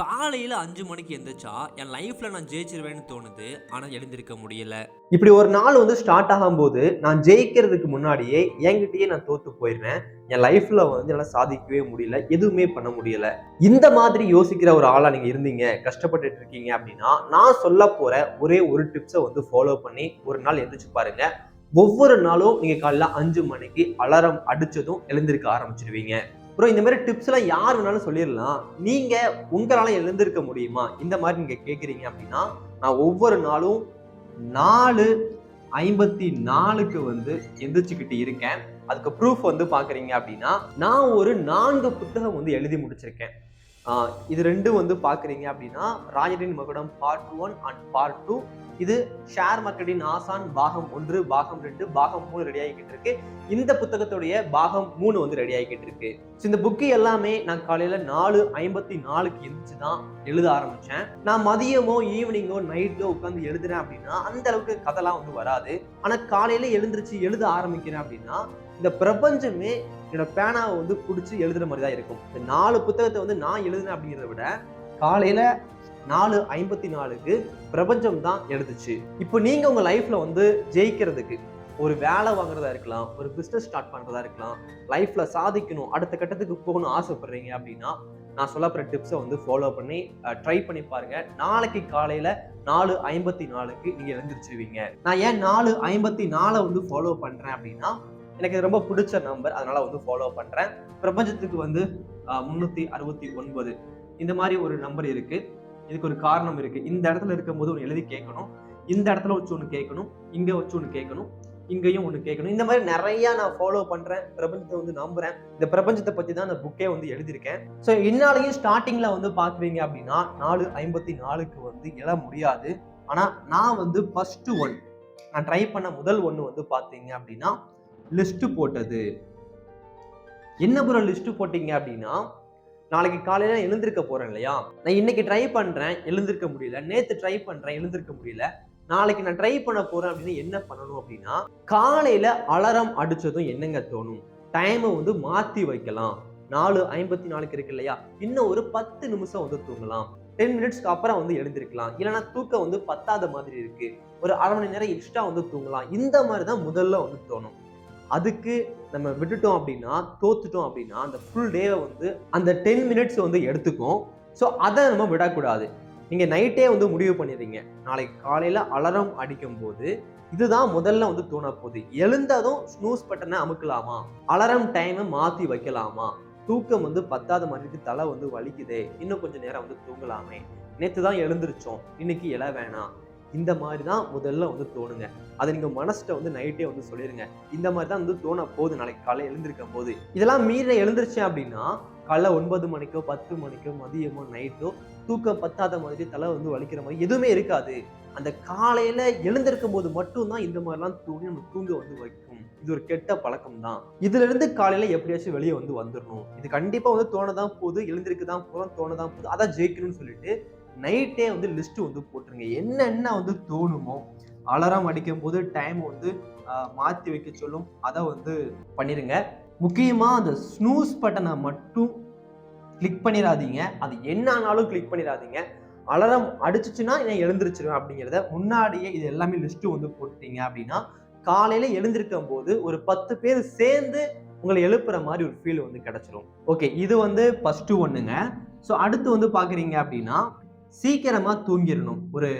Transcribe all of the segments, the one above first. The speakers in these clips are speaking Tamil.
காலையில் அஞ்சு மணிக்கு எந்திரிச்சா என் லைஃப்பில் நான் ஜெயிச்சிருவேன்னு தோணுது ஆனால் எழுந்திருக்க முடியல. இப்படி ஒரு நாள் வந்து ஸ்டார்ட் ஆகும்போது நான் ஜெயிக்கிறதுக்கு முன்னாடியே என்கிட்டயே நான் தோத்து போயிடுறேன் என் லைஃப்பில் வந்து என்னால் சாதிக்கவே முடியல எதுவுமே பண்ண முடியல. இந்த மாதிரி யோசிக்கிற ஒரு ஆளாக நீங்கள் இருந்தீங்க கஷ்டப்பட்டுட்டு இருக்கீங்க அப்படின்னா நான் சொல்ல போகிற ஒரே ஒரு டிப்ஸை வந்து ஃபாலோ பண்ணி ஒரு நாள் எழுந்திரிச்சு பாருங்க. ஒவ்வொரு நாளும் நீங்கள் காலையில் அஞ்சு மணிக்கு அலாரம் அடித்ததும் எழுந்திருக்க ஆரம்பிச்சிருவீங்க. அப்புறம் இந்த மாதிரி டிப்ஸ்லாம் யார் வேணாலும் சொல்லிடலாம். நீங்கள் உங்களால் எழுந்திருக்க முடியுமா? இந்த மாதிரி நீங்கள் கேட்குறீங்க அப்படின்னா நான் ஒவ்வொரு நாளும் நாலு ஐம்பத்தி நாலுக்கு வந்து எந்திரிச்சுக்கிட்டு இருக்கேன். அதுக்கு ப்ரூஃப் வந்து பார்க்குறீங்க அப்படின்னா நான் ஒரு நான்கு புத்தகம் வந்து எழுதி முடிச்சிருக்கேன். இது ரெண்டும் வந்து பார்க்குறீங்க அப்படின்னா ராஜரின் மகுடம் part one and part two இது ஷேர் மார்க்கெட்டின் ஆசான் பாகம் ஒன்று பாகம் ரெண்டு பாகம் மூணு ரெடி ஆகிக்கிட்டு இருக்கு. இந்த புத்தகத்துடைய பாகம் மூணு வந்து ரெடி ஆகிக்கிட்டு இருக்கு. ஸோ இந்த புக்கு எல்லாமே நான் காலையில நாலு ஐம்பத்தி நாலுக்கு எழுந்துச்சு தான் எழுத ஆரம்பிச்சேன். நான் மதியமோ ஈவினிங்கோ நைட்டோ உட்காந்து எழுதுறேன் அப்படின்னா அந்த அளவுக்கு கதைலாம் வந்து வராது. ஆனா காலையில எழுந்திருச்சு எழுத ஆரம்பிக்கிறேன் அப்படின்னா இந்த பிரபஞ்சமே என்னோட பேனாவை வந்து பிடிச்சி எழுதுற மாதிரி தான் இருக்கும். இந்த நாலு புத்தகத்தை வந்து நான் எழுதுனேன் அப்படிங்கிறத விட காலையில நாலு ஐம்பத்தி நாலுக்கு பிரபஞ்சம் தான் எடுத்துச்சு இப்போ நீங்கள் உங்கள் லைஃப்பில் வந்து ஜெயிக்கிறதுக்கு ஒரு வேலை வாங்குறதா இருக்கலாம் ஒரு பிஸ்னஸ் ஸ்டார்ட் பண்ணுறதா இருக்கலாம் லைஃப்பில் சாதிக்கணும் அடுத்த கட்டத்துக்கு போகணும் ஆசைப்படுறீங்க அப்படின்னா நான் சொல்லப்படுற டிப்ஸை வந்து ஃபாலோ பண்ணி ட்ரை பண்ணி பாருங்க. நாளைக்கு காலையில் நாலு ஐம்பத்தி நாலுக்கு நீங்கள் எழுந்திரிச்சிருவீங்க. நான் ஏன் நாலு ஐம்பத்தி நாலை வந்து ஃபாலோ பண்ணுறேன் அப்படின்னா எனக்கு இது ரொம்ப பிடிச்ச நம்பர் அதனால் வந்து ஃபாலோ பண்ணுறேன் பிரபஞ்சத்துக்கு வந்து முந்நூற்றி அறுபத்தி ஒன்பது. இந்த மாதிரி ஒரு நம்பர் இருக்குது இதுக்கு ஒரு காரணம் இருக்கு. இந்த இடத்துல இருக்கும்போது ஒன்று எழுதி கேட்கணும். இந்த இடத்துல வச்சு ஒன்று கேட்கணும். இங்கே வச்சு ஒன்று கேட்கணும். இங்கேயும் ஒன்று கேட்கணும். இந்த மாதிரி நிறைய நான் ஃபாலோ பண்றேன். பிரபஞ்சத்தை வந்து நம்புறேன். இந்த பிரபஞ்சத்தை பத்தி தான் அந்த புக்கே வந்து எழுதியிருக்கேன். ஸோ என்னாலையும் ஸ்டார்டிங்ல வந்து பாக்குறீங்க அப்படின்னா நாலு ஐம்பத்தி நாலுக்கு வந்து எழ முடியாது. ஆனா நான் வந்து ஃபர்ஸ்ட் ஒன் நான் ட்ரை பண்ண முதல் ஒன்று வந்து பார்த்தீங்க அப்படின்னா லிஸ்ட் போட்டது. என்ன ப்ரோ லிஸ்ட் போட்டீங்க அப்படின்னா நாளைக்கு காலையில எழுந்திருக்க போறேன் இல்லையா? நான் இன்னைக்கு ட்ரை பண்றேன் எழுந்திருக்க முடியல. நேத்து ட்ரை பண்றேன் எழுந்திருக்க முடியல. நாளைக்கு நான் ட்ரை பண்ண போறேன் அப்படின்னு என்ன பண்ணணும் அப்படின்னா காலையில அலாரம் அடிச்சதும் என்னங்க தோணும்? டைமை வந்து மாத்தி வைக்கலாம். நாலு ஐம்பத்தி நாலுக்கு இருக்கு இல்லையா? இன்னும் ஒரு பத்து நிமிஷம் வந்து தூங்கலாம். டென் மினிட்ஸ்க்கு அப்புறம் வந்து எழுந்திருக்கலாம். இல்லைன்னா தூக்கம் வந்து பத்தாத மாதிரி இருக்கு. ஒரு அரை மணி நேரம் எக்ஸ்ட்ரா வந்து தூங்கலாம். இந்த மாதிரி தான் முதல்ல வந்து தோணும். அதுக்கு நம்ம விட்டுட்டோம் அப்படின்னா தோத்துட்டோம் அப்படின்னா அந்த ஃபுல் டேவை வந்து அந்த டென் மினிட்ஸ் வந்து எடுத்துக்கும். ஸோ அதை நம்ம விடக்கூடாது. நீங்கள் நைட்டே வந்து முடிவு பண்ணிடுறீங்க. நாளைக்கு காலையில் அலாரம் அடிக்கும் போது இதுதான் முதல்ல வந்து தோணப்போகுது. எழுந்ததும் ஸ்னூஸ் பட்டனை அமுக்கலாமா? அலாரம் டைமை மாற்றி வைக்கலாமா? தூக்கம் வந்து பத்தாத மாதிரி தலை வந்து வலிக்குதே. இன்னும் கொஞ்சம் நேரம் வந்து தூங்கலாமே. நேற்று தான் எழுந்திருச்சோம். இன்னைக்கு எழ வேணாம். இந்த மாதிரி தான் முதல்ல வந்து தோணுங்க. அதை நீங்கள் மனசிட்ட வந்து நைட்டே வந்து சொல்லிடுங்க இந்த மாதிரி தான் வந்து தோண போகுது. நாளைக்கு காலையில் எழுந்திருக்கும் போது. இதெல்லாம் மீறி எழுந்திருச்சேன் அப்படின்னா காலைல ஒன்பது மணிக்கோ பத்து மணிக்கோ மதியமோ நைட்டோ தூக்கம் பத்தாத மாதிரி தலை வந்து வலிக்கிற மாதிரி எதுவுமே இருக்காது. அந்த காலையில எழுந்திருக்கும் போது மட்டும்தான் இந்த மாதிரிலாம் தூங்கி நம்ம தூங்க வந்து வைக்கும். இது ஒரு கெட்ட பழக்கம் தான் இதுல இருந்து காலையில எப்படியாச்சும் வெளியே வந்து வந்துடணும் இது கண்டிப்பா வந்து தோணதான் போகுது. எழுந்திருக்கு தான் போறோம் தோணதான் போகுது. அதான் ஜெயிக்கணும்னு சொல்லிட்டு நைட்டே வந்து லிஸ்ட் வந்து போட்டுருங்க. என்னென்ன வந்து தோணுமோ அலாரம் அடிக்கும் போது டைம் வந்து மாற்றி வைக்க சொல்லும். அதை வந்து பண்ணிடுங்க முக்கியமாக அந்த ஸ்னூஸ் பட்டனை மட்டும் கிளிக் பண்ணிடாதீங்க அது என்ன ஆனாலும் கிளிக் பண்ணிடாதீங்க அலாரம் அடிச்சிச்சுன்னா நான் எழுந்திருச்சிருவேன் அப்படிங்கிறத முன்னாடியே இது எல்லாமே லிஸ்ட்டு வந்து போட்டுட்டீங்க அப்படின்னா காலையில் எழுந்திருக்கும் போது ஒரு பத்து பேர் சேர்ந்து உங்களை எழுப்புற மாதிரி ஒரு ஃபீல் வந்து கிடச்சிரும். ஓகே இது வந்து ஃபஸ்ட்டு ஒன்றுங்க ஸோ அடுத்து வந்து பார்க்குறீங்க அப்படின்னா சீக்கிரமாக தூங்கிடணும். ஒரு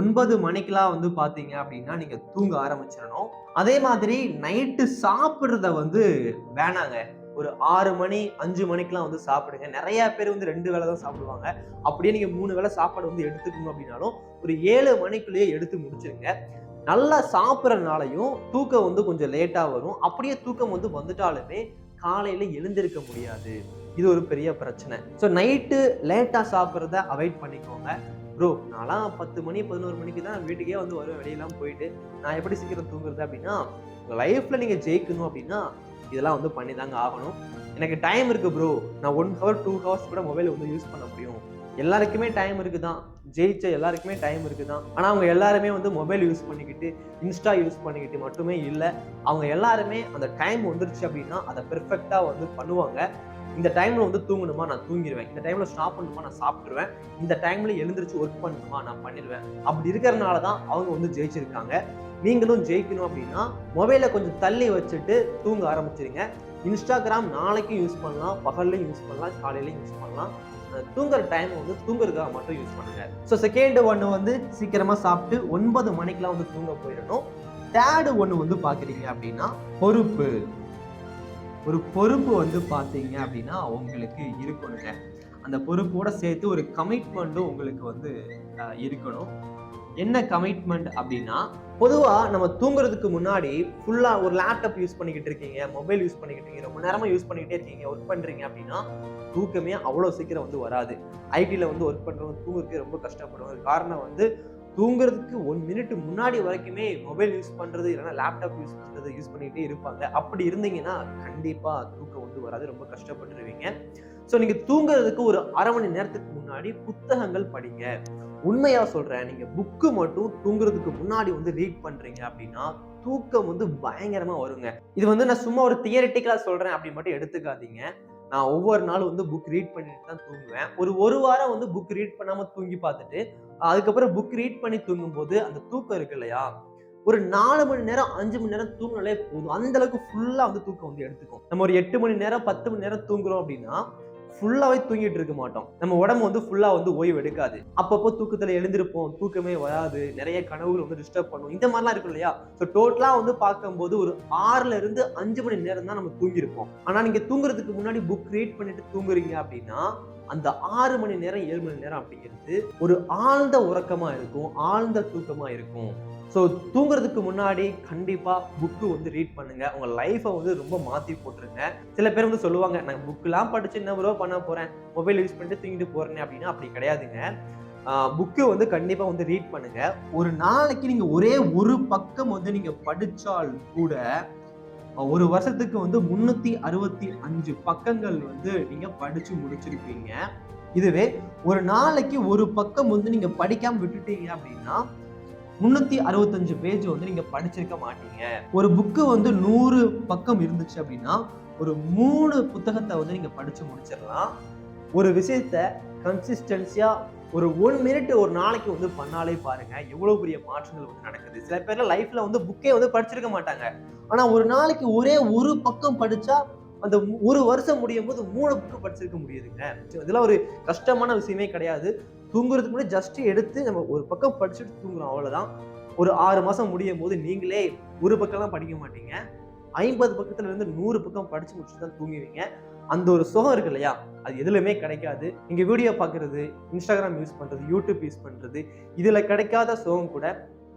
ஒன்பது மணிக்கெலாம் வந்து பார்த்தீங்க அப்படின்னா நீங்கள் தூங்க ஆரம்பிச்சிடணும். அதே மாதிரி நைட்டு சாப்பிட்றத வந்து வேணாங்க. ஒரு ஆறு மணி அஞ்சு மணிக்கெலாம் வந்து சாப்பிடுங்க. நிறைய பேர் வந்து ரெண்டு வேளை தான் சாப்பிடுவாங்க. அப்படியே நீங்கள் மூணு வேளை சாப்பாடு வந்து எடுத்துக்கணும் அப்படின்னாலும் ஒரு ஏழு மணிக்குள்ளேயே எடுத்து முடிச்சிருங்க. நல்லா சாப்பிட்றதுனாலையும் தூக்கம் வந்து கொஞ்சம் லேட்டாக வரும். அப்படியே தூக்கம் வந்து வந்துட்டாலுமே காலையில் எழுந்திருக்க முடியாது. இது ஒரு பெரிய பிரச்சனை. ஸோ நைட்டு லேட்டாக சாப்பிட்றத அவாய்ட் பண்ணிக்கோங்க. ப்ரோ நான்லாம் பத்து மணி பதினோரு மணிக்கு தான் வீட்டுக்கே வந்து வருவேன். வெளியெல்லாம் போயிட்டு நான் எப்படி சீக்கிரம் தூங்குறது அப்படின்னா உங்கள் லைஃப்பில் நீங்கள் ஜெயிக்கணும் அப்படின்னா இதெல்லாம் வந்து பண்ணி தாங்க ஆகணும். எனக்கு டைம் இருக்குது ப்ரோ நான் ஒன் ஹவர் டூ ஹவர்ஸ் கூட மொபைல் வந்து யூஸ் பண்ண முடியும். எல்லாருக்குமே டைம் இருக்குது தான் ஜெயிச்ச எல்லாருக்குமே டைம் இருக்குது தான் ஆனால் அவங்க எல்லாருமே வந்து மொபைல் யூஸ் பண்ணிக்கிட்டு இன்ஸ்டா யூஸ் பண்ணிக்கிட்டு மட்டுமே இல்லை. அவங்க எல்லாருமே அந்த டைம் வந்துருச்சு அப்படின்னா அதை பெர்ஃபெக்டாக வந்து பண்ணுவாங்க. இந்த டைம்ல வந்து தூங்கணுமா? நான் தூங்கிடுவேன் இந்த டைம்ல ஸ்டாப் பண்ணணுமா நான் சாப்பிட்டுருவேன். இந்த டைம்ல எழுந்திரிச்சு ஒர்க் பண்ணணுமா நான் பண்ணிடுவேன் அப்படி இருக்கிறனால தான் அவங்க வந்து ஜெயிச்சிருக்காங்க. நீங்களும் ஜெயிக்கணும் அப்படின்னா மொபைலை கொஞ்சம் தள்ளி வச்சுட்டு தூங்க ஆரம்பிச்சிருங்க. இன்ஸ்டாகிராம் நாளைக்கும் யூஸ் பண்ணலாம். பகல்லையும் யூஸ் பண்ணலாம். காலையிலையும் யூஸ் பண்ணலாம். தூங்குற டைம் வந்து தூங்குறதுக்காக மட்டும் யூஸ் பண்ணுங்க. ஸோ செகண்ட் ஒன்று வந்து சீக்கிரமாக சாப்பிட்டு ஒன்பது மணிக்கெலாம் வந்து தூங்க போயிடணும். தேர்டு ஒன்று வந்து பார்க்குறீங்க அப்படின்னா பொறுப்பு. ஒரு பொறுப்பு வந்து பார்த்தீங்க அப்படின்னா உங்களுக்கு இருக்கணுங்க. அந்த பொறுப்போட சேர்த்து ஒரு கமிட்மெண்ட்டும் உங்களுக்கு வந்து இருக்கணும். என்ன கமிட்மெண்ட் அப்படின்னா பொதுவாக நம்ம தூங்குறதுக்கு முன்னாடி ஃபுல்லாக ஒரு லேப்டாப் யூஸ் பண்ணிக்கிட்டு இருக்கீங்க மொபைல் யூஸ் பண்ணிக்கிட்டு இருக்கீங்க ரொம்ப நேரமாக யூஸ் பண்ணிக்கிட்டே இருக்கீங்க ஒர்க் பண்ணுறீங்க அப்படின்னா தூக்கமே அவ்வளோ சீக்கிரம் வந்து வராது. ஐடியில் வந்து ஒர்க் பண்ணுறவங்க தூங்குறதுக்கு ரொம்ப கஷ்டப்படுவாங்க. காரணம் வந்து தூங்குறதுக்கு ஒன் மினிட் முன்னாடி வரைக்குமே மொபைல் யூஸ் பண்ணுறது இல்லைன்னா லேப்டாப் யூஸ் பண்ணுறது யூஸ் பண்ணிக்கிட்டே இருப்பாங்க. அப்படி இருந்தீங்கன்னா கண்டிப்பாக தூக்கம் வந்து வராது. ரொம்ப கஷ்டப்பட்டுருவீங்க. ஸோ நீங்கள் தூங்குறதுக்கு ஒரு அரை மணி நேரத்துக்கு முன்னாடி புத்தகங்கள் படிங்க. உண்மையாக சொல்கிறேன் நீங்கள் புக்கு மட்டும் தூங்குறதுக்கு முன்னாடி வந்து ரீட் பண்ணுறீங்க அப்படின்னா தூக்கம் வந்து பயங்கரமாக வருங்க. இது வந்து நான் சும்மா ஒரு தியரிட்டிக்கலாக சொல்கிறேன் அப்படி மட்டும் எடுத்துக்காதீங்க. நான் ஒவ்வொரு நாளும் வந்து புக் ரீட் பண்ணிட்டு தான் தூங்குவேன். ஒரு ஒரு வாரம் வந்து புக் ரீட் பண்ணாமல் தூங்கி பார்த்துட்டு அதுக்கப்புறம் புக் ரீட் பண்ணி தூங்கும்போது அந்த தூக்கம் இருக்கு இல்லையா? ஒரு நாலு மணி நேரம் அஞ்சு மணி நேரம் தூங்கினாலே போதும். அந்த அளவுக்கு ஃபுல்லாக வந்து தூக்கம் வந்து எடுத்துக்கும். நம்ம ஒரு எட்டு மணி நேரம் பத்து மணி நேரம் தூங்குறோம் அப்படின்னா ஃபுல்லாவே தூங்கிட்டு இருக்க மாட்டோம். நம்ம உடம்பு வந்து ஃபுல்லா வந்து ஓய்வு எடுக்காது. அப்பப்போ தூக்கத்துல எழுந்திருப்போம் தூக்கமே வராது நிறைய கனவுகள் வந்து டிஸ்டர்ப் பண்ணும் இந்த மாதிரிலாம் இருக்கும் இல்லையா? ஸோ டோட்டலா வந்து பார்க்கும்போது ஒரு ஆறுல இருந்து அஞ்சு மணி நேரம் தான் நம்ம தூங்கியிருப்போம். ஆனா நீங்க தூங்குறதுக்கு முன்னாடி புக் ரீட் பண்ணிட்டு தூங்குறீங்க அப்படின்னா அந்த ஆறு மணி நேரம் ஏழு மணி நேரம் அப்படிங்கிறது ஒரு ஆழ்ந்த உறக்கமா இருக்கும் ஆழ்ந்த தூக்கமா இருக்கும். ஸோ தூங்குறதுக்கு முன்னாடி கண்டிப்பாக புக்கு வந்து ரீட் பண்ணுங்க. உங்கள் லைஃப்பை வந்து ரொம்ப மாற்றி போட்டுருங்க. சில பேர் வந்து சொல்லுவாங்க நான் புக்கெல்லாம் படித்து என்ன ப்ரோ பண்ண போகிறேன் மொபைல் யூஸ் பண்ணிட்டு தூங்கிட்டு போகிறேன் அப்படின்னா. அப்படி கிடையாதுங்க. புக்கு வந்து கண்டிப்பாக வந்து ரீட் பண்ணுங்க. ஒரு நாளைக்கு நீங்கள் ஒரே ஒரு பக்கம் வந்து நீங்கள் படித்தால் கூட ஒரு வருஷத்துக்கு வந்து முந்நூற்றி அறுபத்தி அஞ்சு பக்கங்கள் வந்து நீங்கள் படித்து முடிச்சிருப்பீங்க. இதுவே ஒரு நாளைக்கு ஒரு பக்கம் வந்து நீங்கள் படிக்காமல் விட்டுட்டீங்க அப்படின்னா முன்னூத்தி அறுபத்தஞ்சு பேஜ் வந்து நீங்க படிச்சிருக்க மாட்டீங்க. ஒரு புக்கு வந்து நூறு பக்கம் இருந்துச்சு அப்படின்னா ஒரு மூணு புத்தகத்தை வந்து நீங்க படிச்சு முடிச்சிடலாம். ஒரு விஷயத்த கன்சிஸ்டன்சியா ஒரு ஒன் மினிட் ஒரு நாளைக்கு வந்து பண்ணாலே பாருங்க எவ்வளவு பெரிய மாற்றங்கள் வந்து நடக்குது. சில பேர்ல லைஃப்ல வந்து புக்கே வந்து படிச்சிருக்க மாட்டாங்க. ஆனா ஒரு நாளைக்கு ஒரே ஒரு பக்கம் படிச்சா அந்த ஒரு வருஷம் முடியும் போது மூணு புக்கு படிச்சிருக்க முடியுதுங்க. இதெல்லாம் ஒரு கஷ்டமான விஷயமே கிடையாது. தூங்குறதுக்கு முன்னாடி ஜஸ்ட் எடுத்து நம்ம ஒரு பக்கம் படிச்சுட்டு தூங்குறோம் அவ்வளோதான் ஒரு ஆறு மாதம் முடியும் போது நீங்களே ஒரு பக்கம்லாம் படிக்க மாட்டீங்க. ஐம்பது பக்கத்துல இருந்து நூறு பக்கம் படிச்சு முடிச்சுட்டு தான் தூங்குவீங்க. அந்த ஒரு சுகம் இருக்கு இல்லையா? அது எதுலையுமே கிடைக்காது. நீங்க வீடியோ பார்க்குறது இன்ஸ்டாகிராம் யூஸ் பண்றது யூடியூப் யூஸ் பண்றது இதுல கிடைக்காத சுகம் கூட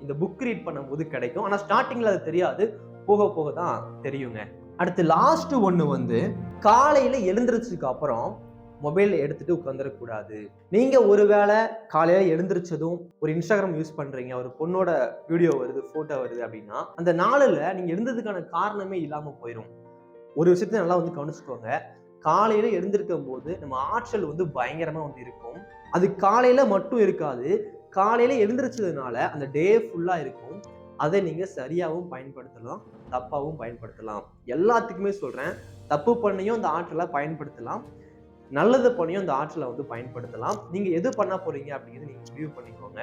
இந்த புக் ரீட் பண்ணும்போது கிடைக்கும். ஆனால் ஸ்டார்டிங்கில் அது தெரியாது. போக போக தான் தெரியுங்க. அடுத்து லாஸ்ட் ஒன்று வந்து காலையில் எழுந்திரிச்சதுக்கு அப்புறம் மொபைல் எடுத்துட்டு உட்காந்துடக்கூடாது நீங்க ஒருவேளை காலையில எழுந்திரிச்சதும் ஒரு இன்ஸ்டாகிராம் யூஸ் பண்றீங்க ஒரு பொண்ணோட வீடியோ வருது போட்டோ வருது அப்படின்னா அந்த நாளில் நீங்க எழுந்ததுக்கான காரணமே இல்லாம போயிடும் ஒரு விஷயத்த நல்லா வந்து கவனிச்சுக்கோங்க. காலையில எழுந்திருக்கும் போது நம்ம ஆற்றல் வந்து பயங்கரமா வந்து இருக்கும். அது காலையில மட்டும் இருக்காது. காலையில எழுந்திரிச்சதுனால அந்த டே ஃபுல்லா இருக்கும். அதை நீங்கள் சரியாகவும் பயன்படுத்தலாம் தப்பாகவும் பயன்படுத்தலாம். எல்லாத்துக்குமே சொல்கிறேன் தப்பு பண்ணியும் அந்த ஆற்றலை பயன்படுத்தலாம். நல்லது பண்ணியும் அந்த ஆற்றலை வந்து பயன்படுத்தலாம். நீங்கள் எது பண்ண போகிறீங்க அப்படிங்கிறது நீங்கள் முடிவு பண்ணிக்கோங்க.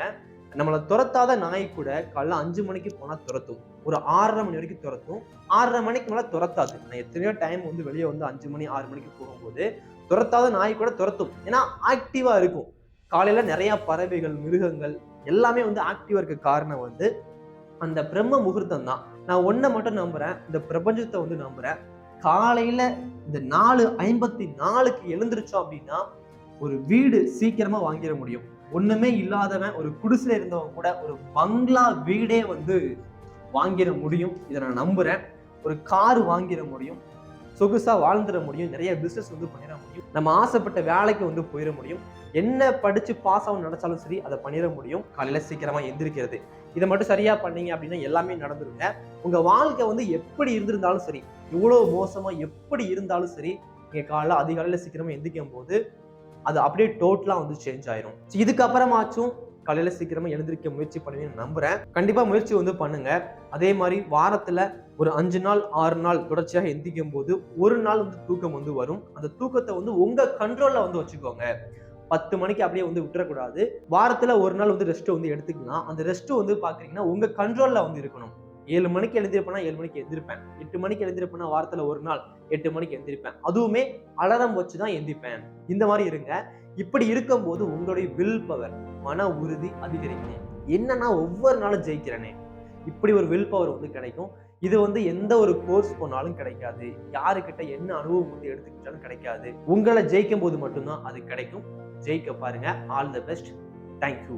நம்மளை துரத்தாத நாய் கூட காலைல அஞ்சு மணிக்கு போனால் துரத்தும். ஒரு ஆறரை மணி வரைக்கும் துரத்தும். ஆறரை மணிக்கு மேலே துரத்தாது. நான் எத்தனையோ டைம் வந்து வெளியே வந்து அஞ்சு மணி ஆறு மணிக்கு போகும்போது துரத்தாத நாய் கூட துரத்தும். ஏன்னா ஆக்டிவாக இருக்கும். காலையில் நிறையா பறவைகள் மிருகங்கள் எல்லாமே வந்து ஆக்டிவாக இருக்க காரணம் வந்து அந்த பிரம்ம முகூர்த்தம் தான் நான் ஒன்றை மட்டும் நம்புறேன் இந்த பிரபஞ்சத்தை வந்து நம்புறேன். காலையில இந்த நாலு ஐம்பத்தி நாலுக்கு எழுந்திருச்சோம் அப்படின்னா ஒரு வீடு சீக்கிரமா வாங்கிட முடியும். ஒண்ணுமே இல்லாதவன் ஒரு குடிசையில இருந்தவங்க கூட ஒரு பங்களா வீடே வந்து வாங்கிட முடியும். இதை நான் நம்புறேன். ஒரு கார் வாங்கிட முடியும். சொகுசா வாழ்ந்துட முடியும். நிறைய பிசினஸ் வந்து பண்ணிட முடியும். நம்ம ஆசைப்பட்ட வேலைக்கு வந்து போயிட முடியும். என்ன படிச்சு பாஸ் ஆகும் நினைச்சாலும் சரி அதை பண்ணிட முடியும். காலையில சீக்கிரமா எந்திரிக்கிறது. இதை மட்டும் சரியா பண்ணீங்க அப்படின்னா எல்லாமே நடந்துருங்க. உங்க வாழ்க்கை வந்து எப்படி இருந்திருந்தாலும் சரி இவ்வளவு மோசமா எப்படி இருந்தாலும் சரி நீங்க காலைல அதிகாலையில சீக்கிரமா எந்திரிக்கும் போது அது அப்படியே டோட்டலா வந்து சேஞ்ச் ஆயிரும். இதுக்கப்புறமாச்சும் காலையில சீக்கிரமா எழுந்திருக்க முயற்சி பண்ணுவீங்கன்னு நம்புறேன். கண்டிப்பா முயற்சி வந்து பண்ணுங்க. அதே மாதிரி வாரத்துல ஒரு அஞ்சு நாள் ஆறு நாள் தொடர்ச்சியாக எந்திக்கும் போது ஒரு நாள் வந்து தூக்கம் வந்து வரும். அந்த தூக்கத்தை வந்து உங்க கண்ட்ரோல்ல வந்து வச்சுக்கோங்க. பத்து மணிக்கு அப்படியே வந்து விட்டுறக்கூடாது. வாரத்துல ஒரு நாள் வந்து ரெஸ்ட்டு வந்து எடுத்துக்கலாம். அந்த ரெஸ்ட்டு வந்து பார்க்குறீங்கன்னா உங்கள் கண்ட்ரோல்ல வந்து இருக்கணும். ஏழு மணிக்கு எழுந்திருப்பேனா ஏழு மணிக்கு எழுந்திருப்பேன் எட்டு மணிக்கு எழுந்திருப்பேனா வாரத்துல ஒரு நாள் எட்டு மணிக்கு எழுந்திருப்பேன் அதுவுமே அலாரம் வச்சு தான் எழுந்திருப்பேன் இந்த மாதிரி இருங்க. இப்படி இருக்கும்போது உங்களுடைய வில் பவர் மன உறுதி அதிகரிக்கும். என்னன்னா ஒவ்வொரு நாளும் ஜெயிக்கிறேனே. இப்படி ஒரு வில் பவர் வந்து கிடைக்கும். இது வந்து எந்த ஒரு கோர்ஸ் போனாலும் கிடைக்காது. யாருக்கிட்ட என்ன அனுபவம் வந்து எடுத்துக்கிட்டாலும் கிடைக்காது. உங்களை ஜெயிக்கும் போது மட்டும்தான் அது கிடைக்கும். ஜெயிக்க பாருங்க. All the best thank you